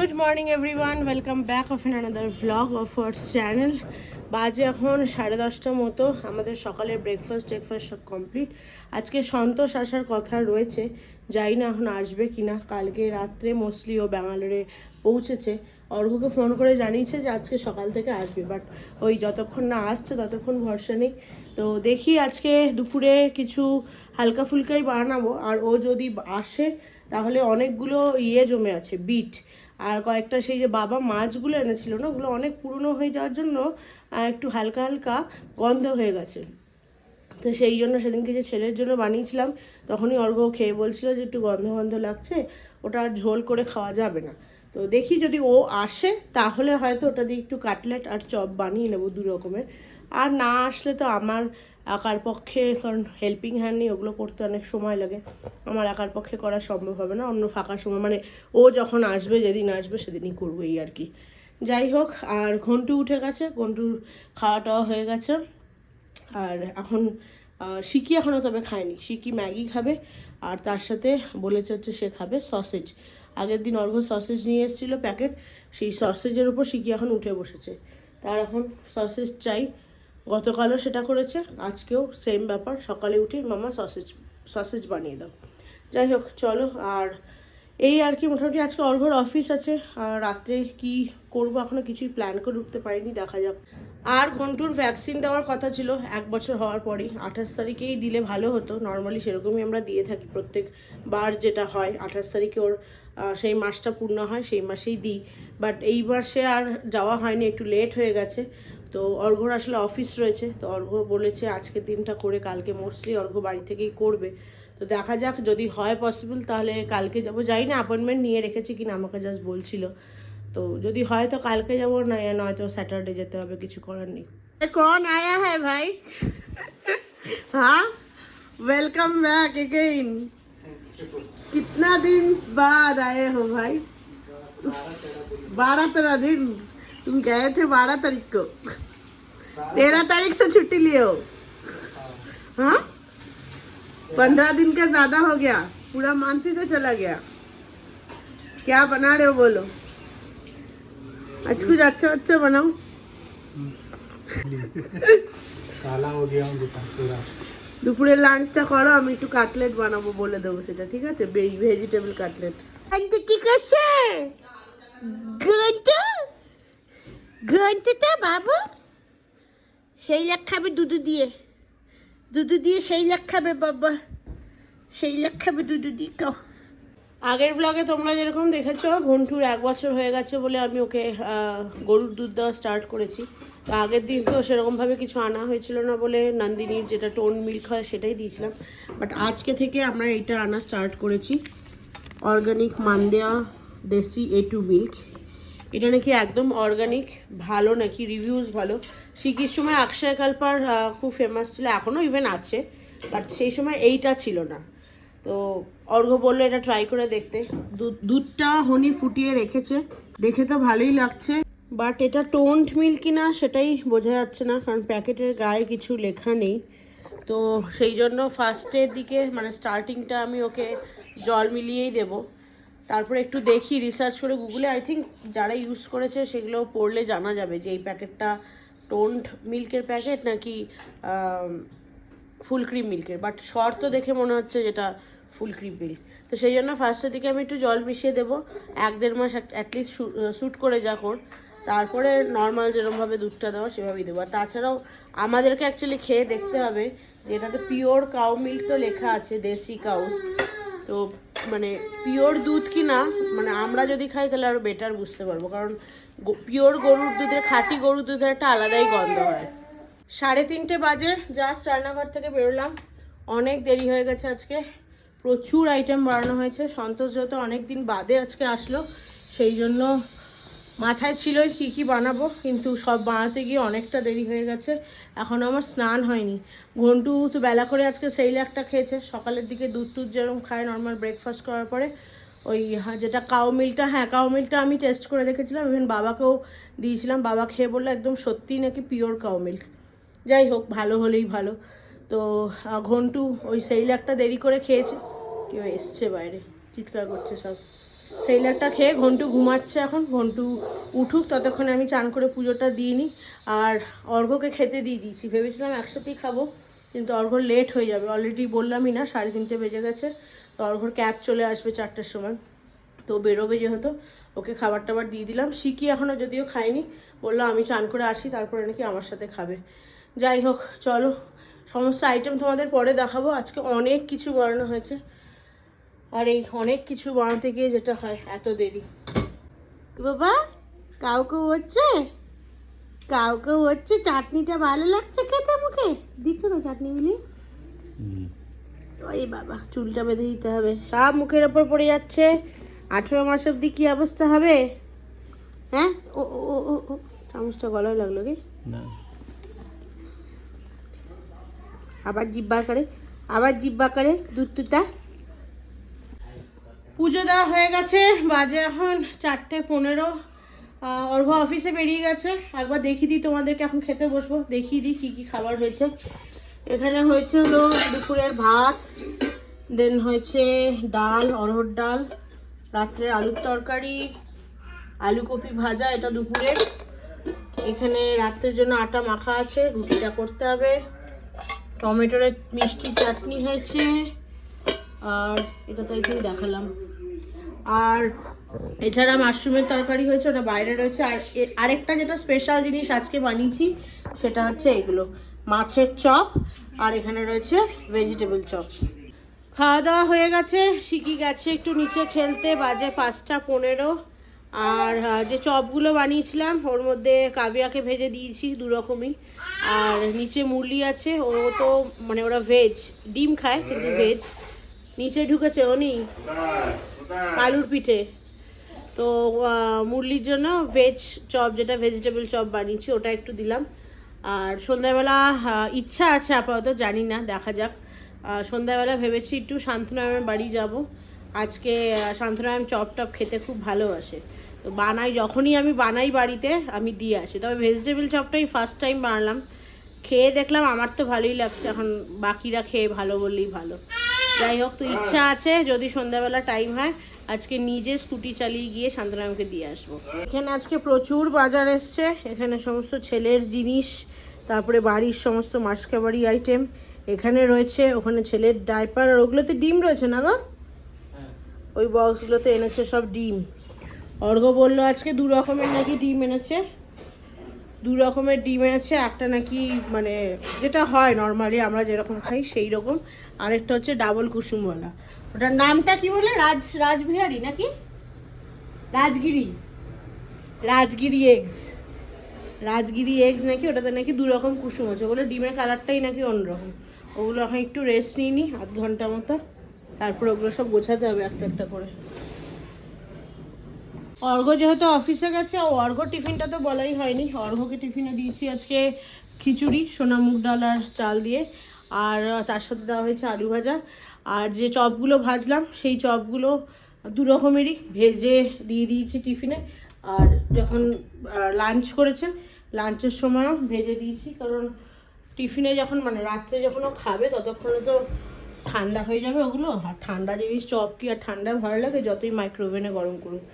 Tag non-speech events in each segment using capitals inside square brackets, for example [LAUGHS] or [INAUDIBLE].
Good morning everyone welcome back of an another vlog of our channel বাজে এখন সাড়ে দশটার মতো। আমাদের সকালের ব্রেকফাস্ট টেকফাস্ট সব কমপ্লিট আজকে সন্তোষ আসার কথা রয়েছে। যাই না এখন আসবে কি না কালকে রাত্রে মোস্টলি ও ব্যাঙ্গালোরে পৌঁছেছে। অর্ঘকে ফোন করে জানিয়েছে যে আজকে সকাল থেকে আসবে। বাট ওই যতক্ষণ না আসছে, ততক্ষণ ভরসা নেই। তো দেখি আজকে দুপুরে কিছু হালকা ফুলকাই বানাবো। আর ও যদি আসে, তাহলে অনেকগুলো ইয়ে জমে আছে। বিট আর কয়েকটা সেই যে বাবা মাছগুলো এনেছিল না, ওগুলো অনেক পুরনো হয়ে যাওয়ার জন্য একটু হালকা হালকা গন্ধ হয়ে গেছে। তো সেই জন্য সেদিনকে যে ছেলের জন্য বানিয়েছিলাম, তখনই অর্ঘ খেয়ে বলছিল যে একটু গন্ধ গন্ধ লাগছে, ওটা আর ঝোল করে খাওয়া যাবে না। তো দেখি যদি ও আসে, তাহলে হয়তো ওটা দিয়ে একটু কাটলেট আর চপ বানিয়ে নেব দু রকমের। আর না আসলে তো আমার একার পক্ষে, কারণ হেল্পিং হ্যান্ড নিয়ে ওগুলো করতে অনেক সময় লাগে। আমার একার পক্ষে করা সম্ভব হবে না, অন্য ফাঁকা সময় মানে ও যখন আসবে, যেদিন আসবে সেদিনই করব এই আর কি। যাই হোক, আর ঘন্টু উঠে গেছে, ঘন্টুর খাওয়া টাওয়া হয়ে গেছে। আর এখন সিকি এখনও তবে খায়নি। সিকি ম্যাগি খাবে, আর তার সাথে বলেছে হচ্ছে সে খাবে সসেজ আগের দিন অর্ঘ সসেজ নিয়ে এসেছিল প্যাকেট সেই সসেজের উপর সিকি এখন উঠে বসেছে। তার এখন সসেজ চাই। গতকালও সেটা করেছে, আজকেও সেম ব্যাপার। সকালে উঠে মামা সসেজ সসেজ বানিয়ে দাও। যাই হোক, চলো, আর এই আর কি, মোটামুটি আজকে অর্ঘর অফিস আছে। আর রাত্রে কি করব, এখনও কিছুই প্ল্যান করে উঠতে পারিনি, দেখা যাক। আর ঘন্টুর ভ্যাকসিন দেওয়ার কথা ছিল, এক বছর হওয়ার পরেই। আঠাশ তারিখেই দিলে ভালো হতো নর্মালি সেরকমই আমরা দিয়ে থাকি প্রত্যেকবার যেটা হয়। আঠাশ তারিখে ওর সেই মাসটা পূর্ণ হয়, সেই মাসেই দিই। বাট এই মাসে আর যাওয়া হয়নি, একটু লেট হয়ে গেছে। তো অর্ঘর আসলে অফিস রয়েছে তো অর্ঘ বলেছে আজকের দিনটা করে কালকে মোস্টলি অর্ঘ বাড়ি থেকেই করবে তো দেখা যাক যদি হয় পসিবল তাহলে কালকে যাব যাই না অ্যাপয়েন্টমেন্ট নিয়ে রেখেছি কিনা আমাকে জাস্ট বলছিল তো যদি হয় তো কালকে যাবো না নয়তো স্যাটারডে যেতে হবে কিছু করার নেই कौन आया है भाई हाँ वेलकम बैक अगेन कितना दिन बाद आए हो भाई बारह तेरह दिन तुम गए थे बारह तारीख को तेरह तारीख से छुट्टी लिए हो हाँ पंद्रह दिन का ज्यादा हो गया पूरा मानसी से चला गया क्या बना रहे हो बोलो आज कुछ अच्छा अच्छा बनाओ काला हो गया हूँ दुकान पूरा দুপুরের লাঞ্চটা করো আমি একটু কাটলেট বানাবো বলে দেবো সেটা ঠিক আছে ভেজিটেবল কাটলেট কি করছে ঘন্টা ঘন্টাটা বাবু। সেই লাখ খাবে দুধু দিয়ে। দুধু দিয়ে সেই লাখ খাবে বাবা। সেই লাখ খাবে দুধু দিয়ে খাও আগের ব্লগে তোমরা যেরকম দেখেছ, ঘন্টুর এক বছর হয়ে গেছে বলে আমি ওকে গরুর দুধ দেওয়া স্টার্ট করেছি। তো আগের দিন তো সেরকমভাবে কিছু আনা হয়েছিল না বলে নন্দিনীর যেটা টোন মিল্ক হয় সেটাই দিয়েছিলাম। বাট আজকে থেকে আমরা এইটা আনা স্টার্ট করেছি। অর্গানিক মান্দেয়া দেশি এ টু মিল্ক এটা নাকি একদম অর্গানিক ভালো নাকি? রিভিউজ ভালো। শিকির সময় অক্ষয় কালপার খুব ফেমাস ছিল, এখনও ইভেন আছে বাট সেই সময় এইটা ছিল না। তো অর্ঘ বলল এটা ট্রাই করে দেখতে। দুধ- দুধটা হনি ফুটিয়ে রেখেছে। দেখে তো ভালোই লাগছে বাট এটা টোন্ট মিল কিনা সেটাই বোঝা যাচ্ছে না, কারণ প্যাকেটের গায়ে কিছু লেখা নেই। তো সেই জন্য ফার্স্টের দিকে মানে স্টার্টিংটা আমি ওকে জল মিলিয়েই দেব। তারপরে একটু দেখি রিসার্চ করে গুগলে আই থিঙ্ক যারা ইউজ করেছে সেগুলো পড়লে জানা যাবে যে এই প্যাকেটটা টোন্ড মিল্কের প্যাকেট নাকি ফুল ক্রিম মিল্কের বাট শর্ত দেখে মনে হচ্ছে যেটা ফুল ক্রিম মিল্ক তো সেই জন্য ফার্স্টের দিকে আমি একটু জল মিশিয়ে দেবো। এক দেড় মাস অ্যাটলিস্ট শ্যুট করে যা কর তারপরে নর্মাল যেরকমভাবে দুধটা দেওয়া সেভাবেই দেবো। আর তাছাড়াও আমাদেরকে অ্যাকচুয়ালি খেয়ে দেখতে হবে যে এটাতে পিওর কাউ মিল্ক তো লেখা আছে, দেশি কাউস তো মানে পিওর দুধ কি না মানে আমরা যদি খাই তাহলে আরও বেটার বুঝতে পারব। কারণ পিওর গরুর দুধে খাঁটি গরুর দুধের একটা আলাদাই গন্ধ হয়। সাড়ে তিনটে বাজে জাস্ট রান্নাঘর থেকে বেরোলাম। অনেক দেরি হয়ে গেছে আজকে। প্রচুর আইটেম বানানো হয়েছে। সন্তোষ যেহেতু অনেক দিন বাদে আজকে আসলো, সেই জন্য মাথায় ছিলই কী কী বানাবো, কিন্তু সব বানাতে গিয়ে অনেকটা দেরি হয়ে গেছে। এখনও আমার স্নান হয়নি। ঘন্টু তো বেলা করে আজকে সেই একটা খেয়েছে। সকালের দিকে দুধ টুধ যেরকম খায় নর্মাল ব্রেকফাস্ট করার পরে, ওই যেটা কাউ মিলটা হ্যাঁ কাউ মিলটা আমি টেস্ট করে দেখেছিলাম। ইভেন বাবাকেও দিয়েছিলাম। বাবা খেয়ে বলল একদম সত্যিই নাকি পিওর কাউ মিল্ক যাই হোক, ভালো হলেই ভালো। তো ঘন্টু ওই সেই একটা দেরি করে খেয়েছে। কেউ এসছে বাইরে, চিৎকার করছে সব। সেইলারটা খেয়ে ঘন্টু ঘুমাচ্ছে এখন। ঘন্টু উঠুক, ততক্ষণে আমি চান করে পুজোটা দিয়ে নিই। আর অর্ঘ্যকে খেতে দিয়ে দিয়েছি। ভেবেছিলাম একসাথেই খাব, কিন্তু অর্ঘ্যর লেট হয়ে যাবে। অলরেডি বললামই না, সাড়ে তিনটে বেজে গেছে। তো অর্ঘ্যর ক্যাব চলে আসবে চারটের সময়। তো বেরোবে যেহেতু, ওকে খাবার টাবার দিয়ে দিলাম। শিখি এখনও যদিও খায়নি, বলল আমি চান করে আসি, তারপরে নাকি আমার সাথে খাবে। যাই হোক, চলো। সমস্ত আইটেম তোমাদের পরে দেখাবো। আজকে অনেক কিছু বানানো হয়েছে। আর এই অনেক কিছু বানাতে গিয়ে যেটা হয় এত দেরি। বাবা কাউকে হচ্ছে? কাউকে হচ্ছে চাটনিটা ভালো লাগছে খেতে মুখে? দিচ্ছ না চাটনি মিলি? ওই বাবা চুলটা বেঁধে দিতে হবে। সব মুখের ওপর পড়ে যাচ্ছে। আঠেরো মাস অব্দি কি অবস্থা হবে? হ্যাঁ? ও ও ও, ও ও চামচটা গলায় লাগল কি? না। আবার জিব্বার করে আবার জিব্বা করে দুধ তুতা। পুজো দেওয়া হয়ে গেছে, বাজে এখন চারটে পনেরো। অর্ঘ অফিসে বেরিয়ে গেছে। একবার দেখিয়ে দিই তোমাদেরকে, এখন খেতে বসবো। দেখিয়ে দিই কী কী খাবার হয়েছে। এখানে হয়েছে হলো দুপুরের ভাত দেন হয়েছে ডাল অরহর ডাল রাত্রে আলুর তরকারি, আলু কপি ভাজা, এটা দুপুরের। এখানে রাত্রের জন্য আটা মাখা আছে, রুটিটা করতে হবে। টমেটোর মিষ্টি চাটনি হয়েছে। আর এটা তো একদিন দেখালাম। আর এছাড়া মাশরুমের তরকারি হয়েছে, ওটা বাইরে রয়েছে। আর আরেকটা যেটা স্পেশাল জিনিস আজকে বানিয়েছি, সেটা হচ্ছে এগুলো। মাছের চপ, আর এখানে রয়েছে ভেজিটেবল চপ। খাওয়া দাওয়া হয়ে গেছে, শিখি গেছে একটু নিচে খেলতে, বাজে পাঁচটা পনেরো। আর যে চপগুলো বানিয়েছিলাম, ওর মধ্যে কাবিয়াকে ভেজে দিয়েছি দু রকমই আর নিচে মুরলি আছে, ও তো মানে ওরা ভেজ ডিম খায়, কিন্তু ভেজ নিচে ঢুকেছে উনি আলুর পিঠে। তো মুরলির জন্য ভেজ চপ, যেটা ভেজিটেবল চপ বানিয়েছি, ওটা একটু দিলাম। আর সন্ধ্যাবেলা ইচ্ছা আছে আপাতত, জানি না, দেখা যাক। সন্ধ্যাবেলা ভেবেছি একটু শান্তনারায়ণের বাড়ি যাব। আজকে শান্তনারায়ণ চপ টপ খেতে খুব ভালোবাসে। তো বানাই, যখনই আমি বানাই বাড়িতে, আমি দিয়ে আসি। তবে ভেজিটেবল চপটাই ফার্স্ট টাইম বানালাম। খেয়ে দেখলাম, আমার তো ভালোই লাগছে। এখন বাকিরা খেয়ে ভালো বললেই ভালো। যাই হোক, তো ইচ্ছা আছে, যদি সন্ধ্যাবেলা টাইম হয়, আজকে নিজে স্কুটি চালিয়ে গিয়ে শান্তনামকে দিয়ে আসব। এখানে আজকে প্রচুর বাজার এসছে, এখানে সমস্ত ছেলের জিনিস, তারপরে বাড়ির সমস্ত মাসকাবাড়ি আইটেম এখানে রয়েছে, ওখানে ছেলের ডাইপার আর ওগুলোতে ডিম রয়েছে না গো? ওই বক্সগুলোতে এনেছে সব ডিম। অর্ঘ বলল আজকে দু রকমের নাকি ডিম এনেছে। দু রকমের ডিম এনেছে, একটা নাকি মানে যেটা হয় নর্মালি আমরা যেরকম খাই সেই রকম, আরেকটা হচ্ছে ডাবল কুসুমওয়ালা। ওটার নামটা কি বলে? রাজ, রাজবিহারি নাকি? রাজগিরি। রাজগিরি এগস রাজগিরি এগস নাকি? ওটাতে নাকি দু রকম কুসুম আছে। ওগুলো ডিমের কালারটাই নাকি অন্যরকম। ওগুলো এখন একটু রেস্ট নিই আধ ঘণ্টা মতো। তারপর ওগুলো সব গোছাতে হবে একটা একটা করে। অর্ঘ যেহেতু অফিসে গেছে অর্ঘ টিফিনটা তো বলাই হয়নি। অর্ঘকে টিফিনে দিয়েছি আজকে খিচুড়ি, সোনা মুগ ডাল আর চাল দিয়ে, আর তার সাথে দেওয়া হয়েছে আলু ভাজা। আর যে চপগুলো ভাজলাম, সেই চপগুলো দু রকমেরই ভেজে দিয়ে দিয়েছি টিফিনে। আর যখন লাঞ্চ করেছেন লাঞ্চের সময়ও ভেজে দিয়েছি, কারণ টিফিনে যখন মানে রাত্রে যখন ও খাবে, ততক্ষণে তো ঠান্ডা হয়ে যাবে ওগুলো। আর ঠান্ডা জিনিস, চপ কি আর ঠান্ডা, ভালো লাগে, যতই মাইক্রোওভেনে গরম করুক।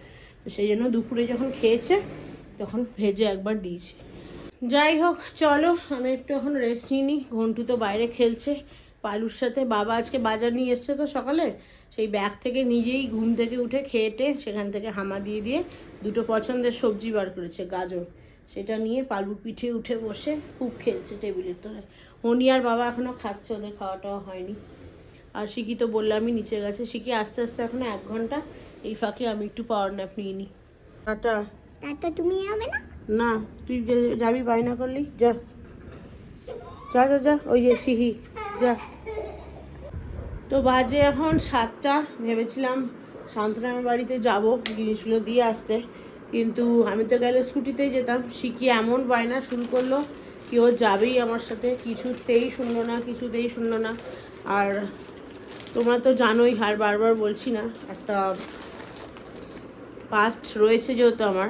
সেই জন্য দুপুরে যখন খেয়েছে, তখন ভেজে একবার দিয়েছি। যাই হোক, চলো, আমি একটু এখন রেস্ট নিই। ঘন্টু তো বাইরে খেলছে। পালুর সাথে বাবা আজকে বাজার নিয়ে এসছে তো সকালে। সেই ব্যাগ থেকে নিজেই ঘুম থেকে উঠে খেয়েটে সেখান থেকে হামা দিয়ে দিয়ে দুটো পছন্দের সবজি বার করেছে, গাজর। সেটা নিয়ে পালুর পিঠে উঠে বসে খুব খেলছে টেবিলের তলে। হনি আর বাবা এখনও খাচ্ছে, ওদের খাওয়া টাওয়া হয়নি। আর শিখি তো বললামই নিচে গেছে। শিখি আস্তে আস্তে এখনও এক ঘণ্টা এই ফাঁকে আমি একটু পাওয়ার ন্যাপ নিয়ে নিই টাটা। তারটা তুমি হবে না? না তুই যাবি বায়না করলি যা। যা যা যা ওই যে সিহি যা। তো বাজে এখন সাতটা ভেবেছিলাম শান্তনামের বাড়িতে যাব জিনিসগুলো দিয়ে আসতে। কিন্তু আমি তো গেলে স্কুটিতেই যেতাম শিখি এমন বায়না শুরু করল? কি ও যাবেই আমার সাথে? কিছুতেই শুনলো না কিছুতেই শুনলো না। আর তোমরা তো জানোই আর বারবার বলছি না একটা পাস্ট রয়েছে যেহেতু আমার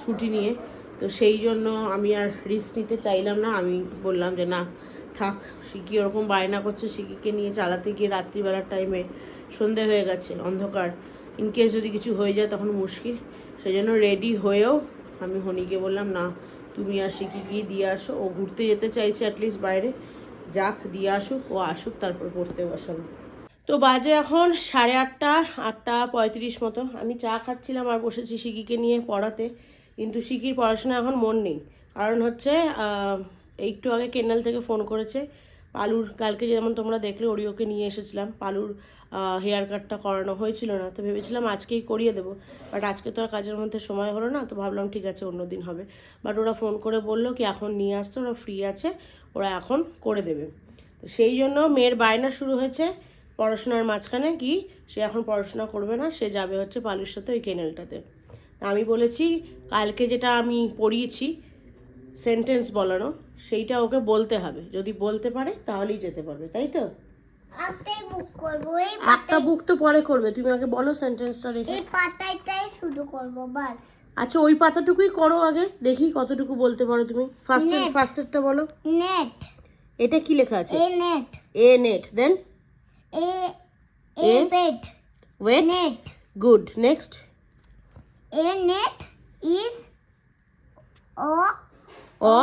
ছুটি নিয়ে, তো সেই জন্য আমি আর রিস্ক নিতে চাইলাম না। আমি বললাম যে, না, থাক শিকি ওরকম বায়না করছে শিকিকে নিয়ে চালাতে গিয়ে রাত্রিবেলার টাইমে সন্ধে হয়ে গেছে, অন্ধকার। ইন কেস যদি কিছু হয়ে যায় তখন মুশকিল। সেই জন্য রেডি হয়েও আমি হনিকে বললাম, না, তুমি আর শিখি গিয়ে দিয়ে আসো। ও ঘুরতে যেতে চাইছে অ্যাটলিস্ট বাইরে। যাক, দিয়ে আসুক, ও আসুক, তারপর পড়তে বসাবো। তো বাজে এখন সাড়ে আটটা আটটা পঁয়ত্রিশ মতো। আমি চা খাচ্ছিলাম আর বসেছি শিকিকে নিয়ে পড়াতে। কিন্তু শিকির পড়াশোনা এখন মন নেই। কারণ হচ্ছে একটু আগে কেনাল থেকে ফোন করেছে, পালুর কালকে যেমন তোমরা দেখলে ওরিওকে নিয়ে এসেছিলাম। পালুর হেয়ার কাটটা করানো হয়েছিল না। তো ভেবেছিলাম আজকেই করিয়ে দেবো। বাট আজকে তো আর কাজের মধ্যে সময় হলো না, তো ভাবলাম ঠিক আছে, অন্য দিন হবে। বাট ওরা ফোন করে বলল কি, এখন নিয়ে আসতে ওরা ফ্রি আছে, ওরা এখন করে দেবে। তো সেই জন্য মেয়ের বায়না শুরু হয়েছে। পড়াশোনার মাঝখানে কি সে এখন পড়াশোনা করবে না সে যাবে হচ্ছে পালুর সাথে ওই কেনেলটাতে। আমি বলেছি কালকে যেটা আমি পড়িয়েছি সেন্টেন্স বলানো সেইটা ওকে বলতে হবে। যদি বলতে পারে তাহলেই যেতে পারবে তাই তো? একটা বুক তো পরে করবে তুমি আগে বলো সেন্টেন্সটা দেখে। এই পাতাটাই শুরু করব বাস। আচ্ছা ওই পাতাটুকুই করো আগে দেখি কতটুকু বলতে পারো তুমি। ফার্স্টের Net. ফার্স্টেরটা বলো। নেট এটা কি লেখা আছে? A net a net then a a A? Bed wait net good next a net is O O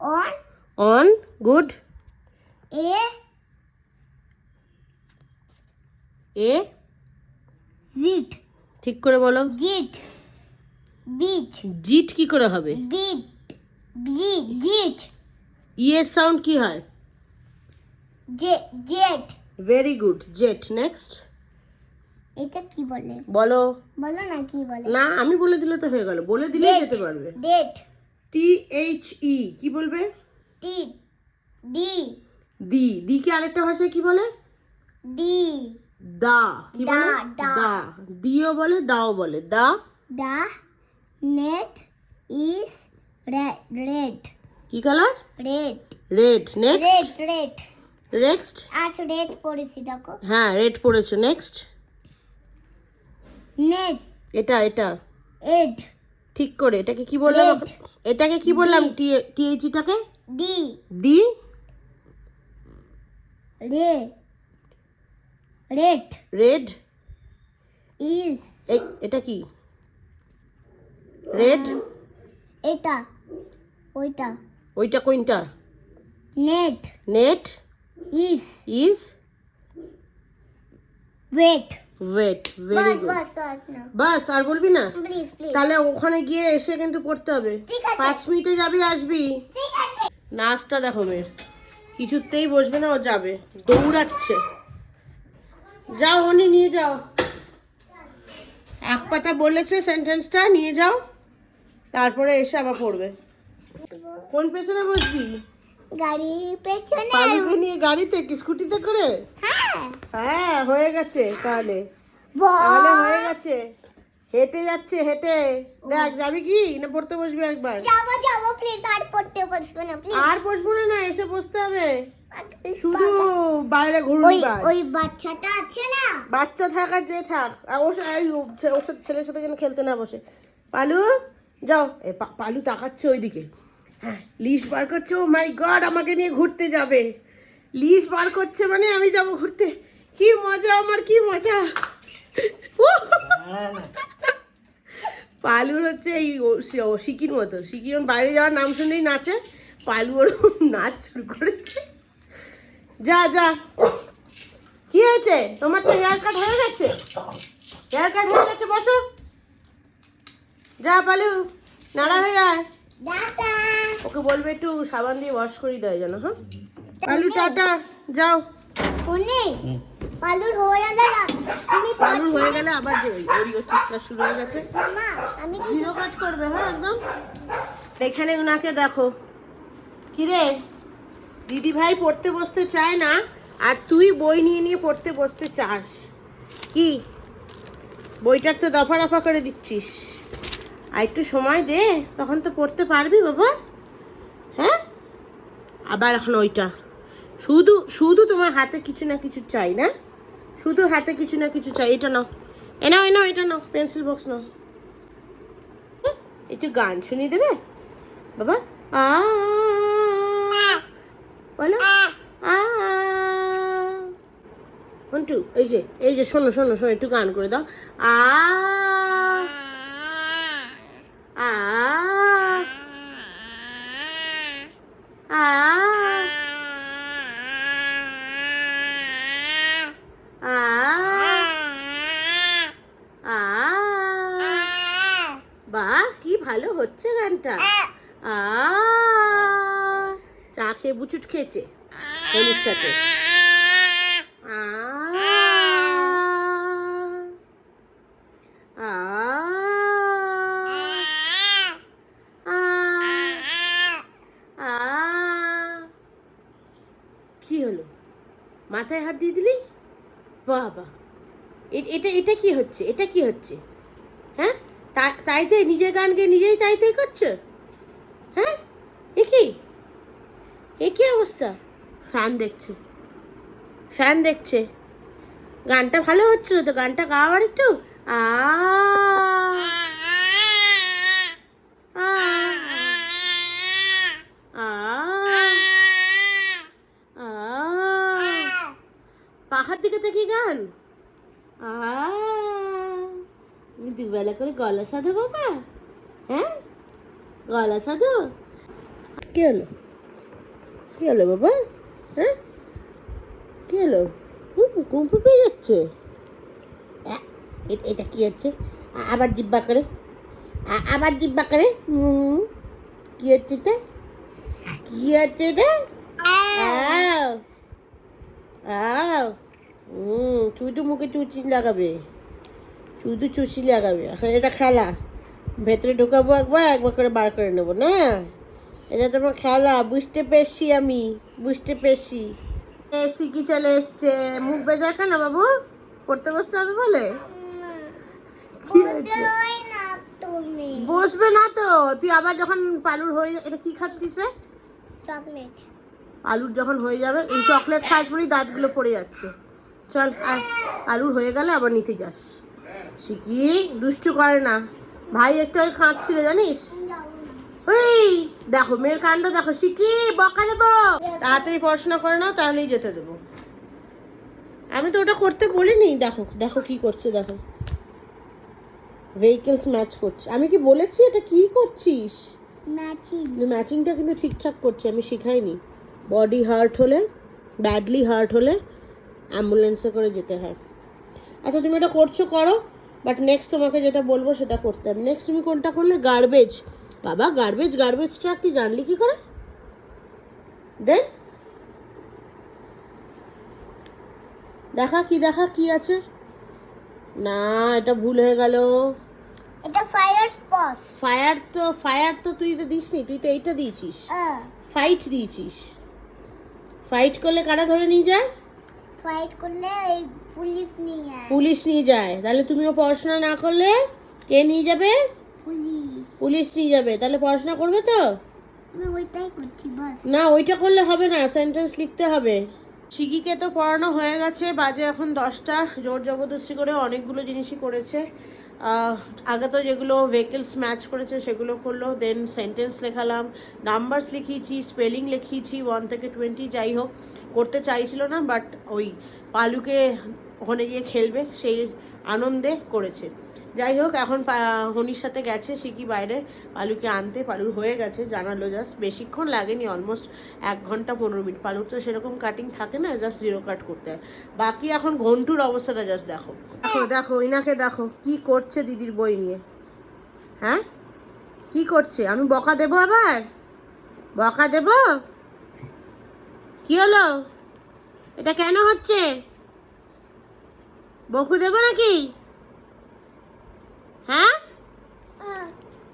on on good a a জিট ঠিক করে বলো। জিট বিট জিট কি করে হবে? বিট জিট ই এর সাউন্ড কি হয়? Jet very good jet next এটা কি বলে? বলো। বলো না কি বলে? না আমি বলে দিলে তো হয়ে গেল। বলে দিলেই যেতে পারবে। ডেট টি এইচ ই কি বলবে? টি ডি দি দি কে আরেকটা ভাষায় কি বলে? ডি দা কি বলে? দা। দা। দিও বলে দাও বলে। দা? দা নেট ইজ রেড কি colour red red next red red next আজ রেড পড়েছি দেখো। হ্যাঁ রেড পড়েছো। নেক্সট নেট এটা এটা। এড ঠিক করে এটাকে কি বললাম? এটাকে কি বললাম? টি এইচ টাকে ডি দি রে রেড রেড ইজ এই এটা কি? রেড এটা। ওইটা। ওইটা কোনটা? Net net is wait wait very bus good বাস আর বলবি না? তাহলে ওখানে গিয়ে এসে কিন্তু পড়তে হবে। ঠিক আছে। পাঁচ মিনিটে যাবি আসবি? নাচটা দেখো মেয়ের কিছুতেই বসবে না ও যাবে। দৌড়াচ্ছে। যাও উনি নিয়ে যাও। এক পাতা বলেছে সেন্টেন্সটা নিয়ে যাও। তারপরে এসে আবার পড়বে। কোন পেছনে বসবি? গাড়ির পেছনে পালুকে নিয়ে গাড়িতে কি স্কুটিতে করে? হ্যাঁ। হ্যাঁ হয়ে গেছে তাহলে। তাহলে হয়ে গেছে। হেঁটে যাচ্ছে হেঁটে। দেখ যাবি কি? না পড়তে বসবি একবার? যাব যাব প্লিজ আর পড়তে বসবো না প্লিজ আর বসবো না না এসে বসতে হবে। শুধু বাইরে ঘুরুন ওই ওই বাচ্চাটা আছে না? বাচ্চা থাকার যে থাক। আর ওর ওর ছেলের সাথে যেন খেলতে না বসে। পালু যাও। এ পালু তাকাচ্ছে ওইদিকে। হ্যাঁ লিস বার করছে ও মাই গড আমাকে নিয়ে ঘুরতে যাবে। লিস বার করছে মানে আমি যাব ঘুরতে। কি মজা আমার কি মজা। [LAUGHS] পালুর হচ্ছে এই সিকির মতো। সিকি বাইরে যাওয়ার নাম শুনেই নাচে। পালু ওর নাচ শুরু করেছে। যা যা। কি হয়েছে? তোমার তো হেয়ার কাট হয়ে গেছে? হেয়ার কাট হয়ে গেছে বসো। যা পালু। নাড়া হয়ে আয়। ওকে বলবে একটু সাবান দিয়ে ওয়াশ করি দেয় যেন হ্যাঁ? পালু টাটা যাও। উনি পালুর হয়ে গেল না পালুর হয়ে গেলে আবার যে ওরিও চিৎকার শুরু হয়ে গেছে। আমি জিরো কাট করবে হ্যাঁ একদম? এখানে ওনাকে দেখো। কিরে? দিদি ভাই পড়তে বসতে চায় না আর তুই বই নিয়ে নিয়ে পড়তে বসতে চাস। কি? বইটার তো দফা রফা করে দিচ্ছিস। আর একটু সময় দে, তখন তো পড়তে পারবি বাবা। হ্যাঁ? আবার এখন ওইটা। শুধু শুধু তোমার হাতে কিছু না কিছু চাই না? শুধু হাতে কিছু না কিছু চাই, এটা নাও। এ নাও নাও, এটা নাও, পেন্সিল বক্স নাও। একটু গান শুনিয়ে দেবে? বাবা, আ, বলো। আ এই যে এই যে, শোনো শোনো শোনো, একটু গান করে দাও। আ আ আ বাহ কি ভালো হচ্ছে গানটা। আ চা খেয়ে বুচুট খেয়েছে হলির সাথে আ আ আ আ কি হলো মাথায় হাত দিয়ে দিলি বাবা এ- এটা এটা কি হচ্ছে? এটা কি হচ্ছে? হ্যাঁ? তাই তাই নিজের গান গেয়ে নিজেই তাই তাই করছ? হ্যাঁ? এ কি? এ কি অবস্থা? ফ্যান দেখছে। ফ্যান দেখছে। গানটা ভালো হচ্ছিল তো? গানটা গাওয়ার একটু আ পাহাড় দিকে থেকে গান? তুমি দুবেলা করে গলা সাধো বাবা হ্যাঁ? গলা সাধো? কি হলো? কি হলো বাবা? হ্যাঁ? কি হলো? কুম্পু পেয়ে যাচ্ছে। এ- এটা কি হচ্ছে? আবার জিব্বা করে। আবার জিব্বা করে। হুম কি হচ্ছে এটা? কি হচ্ছে এটা? আও। আও। হুম শুধু মুখে চুচি লাগাবে। শুধু চুচি লাগাবে। এখন এটা খেলা। ভেতরে ঢোকাবো একবার একবার করে বার করে নেব না? এটা তোমার খেলা বুঝতে পেরেছি আমি বুঝতে পেরেছি। এসি কি চলে এসছে। মুখ বেজার কেন বাবু? পড়তে বসতে হবে বলে? বসবে না তো। তুই আবার যখন পালুর হয়ে এটা কি খাচ্ছিস রে? চকলেট। আলুর যখন হয়ে যাবে এই চকলেট খাস বলেই দাঁতগুলো পড়ে যাচ্ছে। চল আয়। আলুর হয়ে গেলে আবার নিতে যাস। শিকি দুষ্টু করে না। ভাই একটু ওই খাঁচ্ছিল জানিস? ওই দেখো মেয়ের কাণ্ড দেখো। শিকি বকা দেবো? তাড়াতাড়ি পড়াশোনা করে নাও তাহলেই যেতে দেবো। আমি তো ওটা করতে বলিনি। দেখো দেখো কি করছে দেখো। ভেহিকেলস ম্যাচ করছে। আমি কি বলেছি? এটা কি করছিস? ম্যাচিং ম্যাচিংটা কিন্তু ঠিকঠাক করছে। আমি শিখাইনি। বডি হার্ট হলে ব্যাডলি হার্ট হলে অ্যাম্বুলেন্সে করে যেতে হয়। আচ্ছা তুমি এটা করছ করো বাট নেক্সট তোমাকে যেটা বলব সেটা করতে হবে। নেক্সট তুমি কোনটা করলে? গার্বেজ বাবা গার্বেজ গার্বেজ ট্রাক তুই জানলি কী করে? দেন দেখা কি দেখা কি আছে? না এটা ভুল হয়ে গেল। এটা ফায়ার স্পট ফায়ার তো ফায়ার তো তুই তো দিসনি তুই তো এইটা দিয়েছিস। ফাইট দিয়েছিস। ফাইট করলে কারা ধরে নিয়ে যায়? ফাইট করলে পুলিশ নিয়ে যায় পুলিশ নিয়ে যায়। তাহলে তুমিও পড়াশোনা না করলে কে নিয়ে যাবে? পুলিশ। পুলিশ নিয়ে যাবে। তাহলে পড়াশোনা করবে তো? না ওইটা করলে হবে না সেন্টেন্স লিখতে হবে। শিকিকে তো পড়ানো হয়ে গেছে বাজে এখন দশটা। জোর জবরদস্তি করে অনেকগুলো জিনিসই করেছে। আগে তো যেগুলো ভেহিকেলস ম্যাচ করেছে সেগুলো করল দেন সেন্টেন্স লেখালাম নাম্বারস লিখিয়েছি স্পেলিং লিখিয়েছি ওয়ান থেকে টোয়েন্টি যাই হোক, করতে চাইছিল না বাট ওই পালুকে ওখানে গিয়ে খেলবে, সেই আনন্দে করেছে। যাই হোক, এখন হনির সাথে গেছে শিকি বাইরে? পালুকে আনতে, পালুর হয়ে গেছে, জানালো জাস্ট বেশিক্ষণ লাগেনি অলমোস্ট এক ঘণ্টা পনেরো মিনিট। পালুর তো সেরকম কাটিং থাকে না জাস্ট জিরো কাট করতে হয়। বাকি এখন ঘন্টুর অবস্থাটা জাস্ট দেখো। দেখো দেখো, ইনাকে দেখো, কি করছে দিদির বই নিয়ে। হ্যাঁ? কি করছে? আমি বকা দেবো আবার? বকা দেবো? কি হলো? এটা কেন হচ্ছে? বকু দেবো নাকি? হ্যাঁ?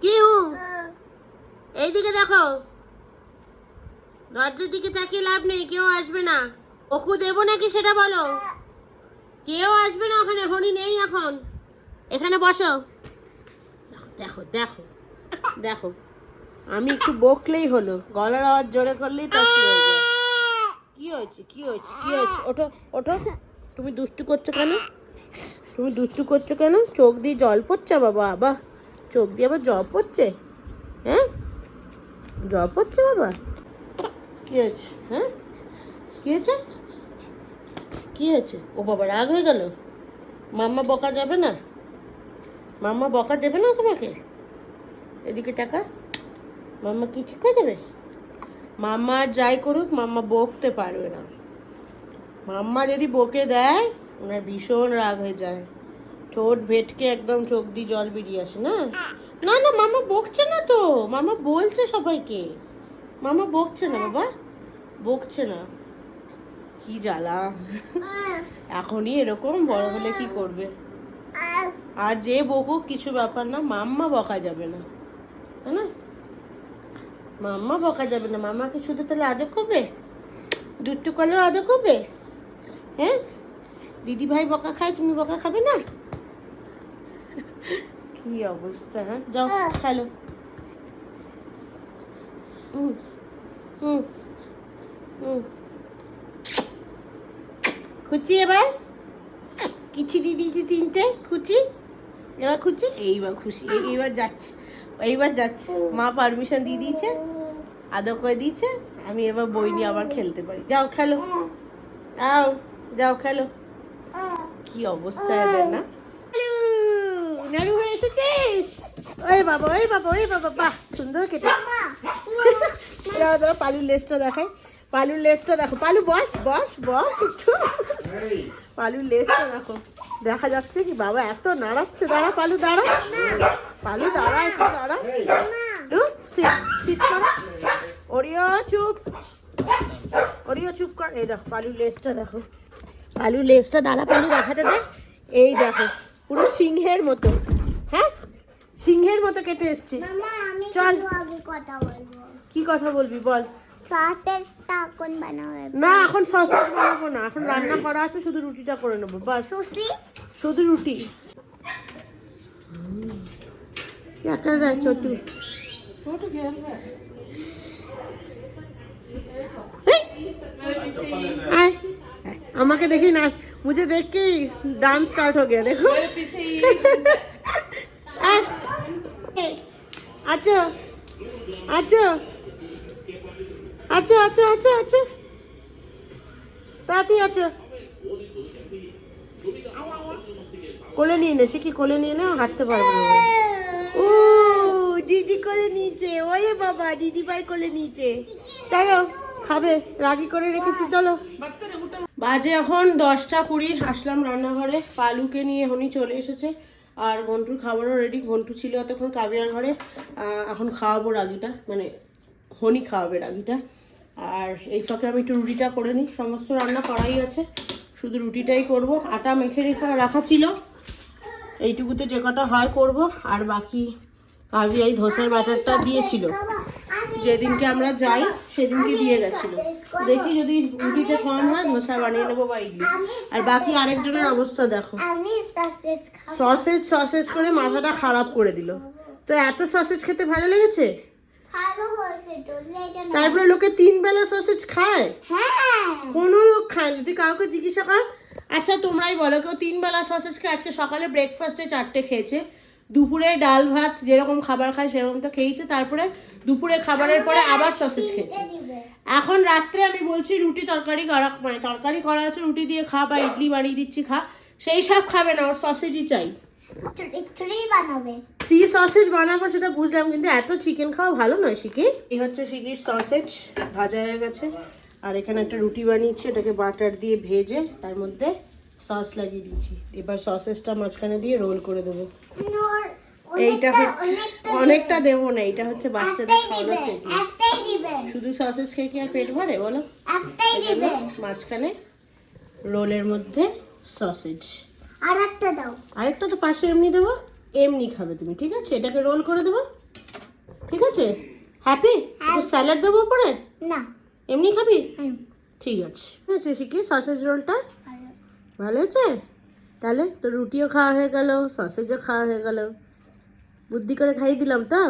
কি হু এইদিকে দেখো। দরজার দিকে তাকিয়ে লাভ নেই, কেউ আসবে না। বকু দেবো নাকি সেটা বলো? কেউ আসবে না ওখানে হনি নেই এখন। এখানে বসো। দেখো দেখো দেখো। আমি একটু বকলেই হলো। গলার আওয়াজ জোরে করলেই তো কি হয়েছে কি হয়েছে কি হয়েছে? ওঠো ওঠো। তুমি দুষ্টু করছ কেন? তুমি দুষ্টু করছ কেন? চোখ দিয়ে জল পড়ছে বাবা বাহ চোখ দিয়ে আবার জল পড়ছে? হ্যাঁ? জল পড়ছে বাবা? কি হয়েছে? হ্যাঁ? কি হয়েছে? কি হয়েছে? ও বাবা, রাগ হয়ে গেল? মাম্মা বকা যাবে না? মাম্মা বকা দেবে না তোমাকে? এদিকে টাকা। মাম্মা কি ঠিক করে দেবে? মাম্মা যাই করুক, মাম্মা বকতে পারবে না। মাম্মা যদি বকে দেয় ওনার ভীষণ রাগ হয়ে যায়। ঠোঁট ভেটকে একদম চোখ দিয়ে জল বেরিয়ে আসে, না? না না, মামা বকছে না তো। মামা বলছে সবাইকে। মামা বকছে না, বাবা? বকছে না। কি জ্বালা। এখনই এরকম বড় হলে কি করবে? আর যে বকুক কিছু ব্যাপার না, মাম্মা বকা যাবে না। তাই না? মাম্মা বকা যাবে না। মামাকে শুধু তাহলে আদর করবে? দুট্টু কলেও আদর করবে? হ্যাঁ? দিদি ভাই বকা খায় তুমি বকা খাবে না? কি অবস্থা? হ্যাঁ যাও খেলো। হুম হুম হুম খুঁচি এবার? কিছু দিয়ে দিয়েছি তিনটে খুঁচি? এবার খুঁচি? এইবার খুশি এই- এইবার যাচ্ছে এইবার যাচ্ছে। মা পারমিশন দিয়ে দিয়েছে আদর করে দিয়েছে আমি এবার বই নিয়ে আবার খেলতে পারি। যাও খেলো। যাও যাও খেলো। কি অবস্থা এদের না? নাড়ু হয়ে এসেছিস? ওই বাবা ওই বাবা ওই বাবা বাহ সুন্দর কেটে। দাও দাও পালুর লেজটা দেখাই। পালুর লেজটা দেখো। পালু বস বস বস একটু। পালুর লেজটা দেখো। দেখা যাচ্ছে কি বাবা এত নাড়াচ্ছে। দাঁড়া পালু দাঁড়া। পালু দাঁড়া একটু দাঁড়া। একটু সিট সিট করো। ওরিও চুপ। ওরিও চুপ কর। এই দেখো পালুর লেজটা দেখো। পালুর লেজটা দাঁড়া পালু দেখাতে দে এই দেখো পুরো সিংহের মতো হ্যাঁ সিংহের মতো কেটে এসছে মামা আমি চল। কিন্তু আগে কথা বলবো কি কথা বলবি বল সসেজটা কোন বানাবে না এখন সসেজ বানাবো না এখন রান্না করা আছে শুধু রুটিটা করে নেবো বাস সুশি শুধু রুটি क्या कर रहा है छोटू आए আমাকে দেখি না मुझे देख के डांस स्टार्ट हो गया देखो आए, আচ্ছা আচ্ছা আচ্ছা আচ্ছা আচ্ছা আচ্ছা তাড়াতাড়ি আচ্ছা কোলে নিয়ে নে সে কি কোলে নিয়ে নে হাঁটতে পারবে না ও দিদি কোলে নিচে ওয়ে বাবা দিদি ভাই কোলে নিচে চলো খাবে, রাগি করে রেখেছি, চলো। বাজে এখন দশটা কুড়ি, আসলাম রান্নাঘরে। পালুকে নিয়ে হনি চলে এসেছে। আর ঘন্টুর খাবারও রেডি ঘন্টু ছিল এতক্ষণ কাবিয়ার ঘরে। এখন খাওয়াবো রাগিটা মানে হনি খাওয়াবে রাগিটা। আর এই ফাঁকে আমি একটু রুটিটা করে নিই। সমস্ত রান্না করাই আছে। শুধু রুটিটাই করব। আটা মেখে রেখা রাখা ছিল। এইটুকুতে যে কটা হয় করব। আর বাকি কাবি এই ধোসার ব্যাটারটা দিয়েছিল। যেদিনকে আমরা যাই, সেদিনকে দিয়ে গেছিল। দেখি যদি রুটিতে কম হয়, ধোসা বানিয়ে নেব বা ইডলি। আর বাকি আরেকজনের অবস্থা দেখো। সসেজ সসেজ করে মাথাটা খারাপ করে দিল। তো এত সসেজ খেতে ভালো লেগেছে? তারপরে লোকে তিন বেলা সসেজ খায়? কোনো লোক খায় তুই কাউকে জিজ্ঞাসা কর। আচ্ছা তোমরাই বলো, কেউ তিন বেলা সসেজ খেয়ে আজকে সকালে ব্রেকফাস্টে চারটে খেয়েছে। দুপুরে ডাল ভাত যেরকম খাবার খায় সেরকম তো খেয়েছে তারপরে দুপুরে খাবারের পরে আবার সসেজ খেয়েছে। এখন রাত্রে আমি বলছি রুটি তরকারি করা মানে তরকারি করা আছে রুটি দিয়ে খা বা ইডলি বানিয়ে দিচ্ছি খা। সেই সব খাবে না ওর সসেজই চাই। থ্রি সসেজ বানাবো। সেটা বুঝলাম কিন্তু এত চিকেন খাওয়া ভালো নয় শিখি এই হচ্ছে শিখির সসেজ ভাজা হয়ে গেছে। আর এখানে একটা রুটি বানিয়েছি এটাকে বাটার দিয়ে ভেজে তার মধ্যে সস লাগিয়ে দিয়েছি। এবার সসেজটা মাঝখানে দিয়ে রোল করে দেবো। এইটা হচ্ছে অনেকটা দেবো। না এটা হচ্ছে বাচ্চাদের খাওয়ানোর টেকনিক শুধু সসেজ খেয়ে কি আর পেট ভরে বলো? মাঝখানে রোলের মধ্যে সসেজ আর একটা দাও। আরেকটা তো পাশে এমনি দেবো এমনি খাবে তুমি ঠিক আছে? এটাকে রোল করে দেবো ঠিক আছে? হ্যাপি স্যালাড দেবো পরে না। এমনি খাবি? ঠিক আছে। ঠিক আছে শিখি সসেজ রোলটা ভালো। আছে তাহলে তো রুটিও খাওয়া হয়ে গেল সসেজও খাওয়া হয়ে গেল। বুদ্ধি করে খাইয়ে দিলাম তো।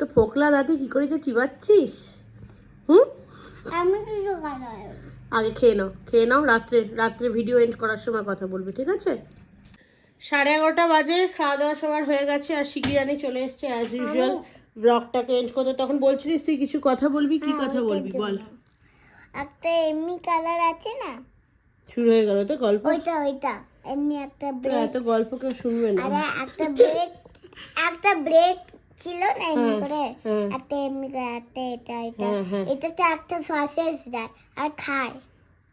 তো ফোকলা রাতে কি করে যে চিবাচ্ছিস? হুম? আগে খেয়ে নাও খেয়ে নাও রাত্রে রাত্রে ভিডিও এন্ড করার সময় কথা বলবে ঠিক আছে? সাড়ে এগারোটা বাজে খাওয়া দাওয়া সবার হয়ে গেছে আর শিগগিরানি চলে এসছে অ্যাজ ইউজুয়াল ব্লগটাকে এন্ড করতে। তখন বলছিলিস তুই কিছু কথা বলবি কি কথা বলবি বল। একটা এমনি কালার আছে না শুরু হয়ে গেল তো গল্প? ওইটা ওইটা। এমনি একটা তো ব্রেড এত গল্প কেউ শুনবে না। আরে একটা ব্রেড একটা ব্রেড ছিল না এমনি হ্যাঁ, করে? হ্যাঁ। একটা এমনি করে একটা এটা এটা। হ্যাঁ, হ্যাঁ। এটাতে একটা সসেজ দেয় আর খায়।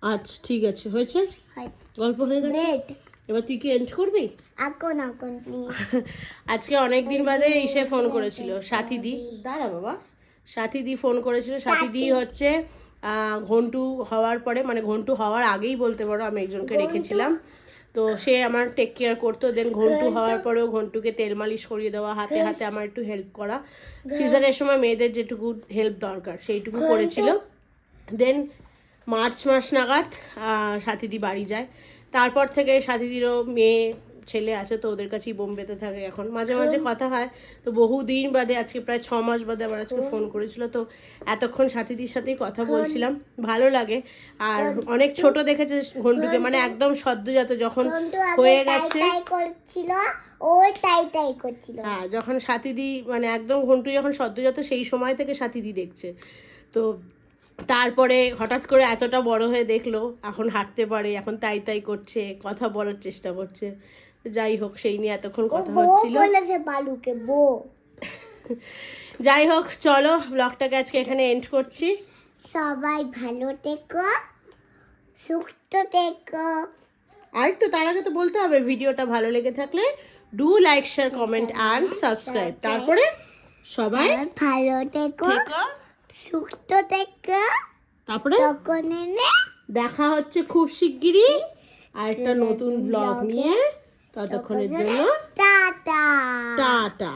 আচ্ছা ঠিক আছে। হয়েছে? হয় গল্প হয়ে গেছে? এবার তুই কি এন্ড করবি? এখন এখন [LAUGHS] আজকে অনেক দিন বাদে এসে ফোন করেছিল। সাথী দি। দাঁড়া বাবা। সাথী দি ফোন করেছিল। সাথী দি হচ্ছে ঘন্টু হওয়ার পরে মানে ঘন্টু হওয়ার আগেই বলতে পারো আমি একজনকে রেখেছিলাম। তো সে আমার টেক কেয়ার করতো দেন ঘন্টু হওয়ার পরেও ঘন্টুকে তেল মালিশ করিয়ে দেওয়া হাতে হাতে আমার একটু হেল্প করা। সিজারের সময় মেয়েদের যেটুকু হেল্প দরকার সেইটুকু করেছিল। দেন মার্চ মাস নাগাদ সাথীদি বাড়ি যায়। তারপর থেকে সাথীদিরও মেয়ে ছেলে আছে তো ওদের কাছেই বোম্বেতে থাকে এখন। মাঝে মাঝে কথা হয়। তো বহুদিন বাদে আজকে প্রায় ছ মাস বাদে আবার আজকে ফোন করেছিল। তো এতক্ষণ সাথীদির সাথেই কথা বলছিলাম। ভালো লাগে। আর অনেক ছোট দেখেছে ঘন্টুকে। মানে একদম সদ্যজাত যখন হয়ে গেছে। হ্যাঁ যখন সাথীদি মানে একদম ঘন্টু যখন সদ্যজাত সেই সময় থেকে সাথীদি দেখছে। তো তারপরে হঠাৎ করে এতটা বড় হয়ে দেখল। এখন হাঁটতে পারে এখন তাই তাই করছে কথা বলার চেষ্টা করছে। যাই হোক সেই নিয়ে এতক্ষণ কথা হচ্ছিল। বালুকে বউ। [LAUGHS] যাই হোক চলো ব্লগটাকে আজকে এখানে এন্ড করছি। সবাই ভালো থেকো সুস্থ থেকো। আর একটু তার আগে তো বলতে হবে ভিডিওটা ভালো লেগে থাকলে do like share comment and subscribe তারপরে সবাই আর ভালো থেকো সুস্থ থেকো। তারপরে দেখা হচ্ছে খুব শিগগিরই। আর একটা নতুন ব্লগ নিয়ে। ততক্ষণের জন্য টাটা। টাটা।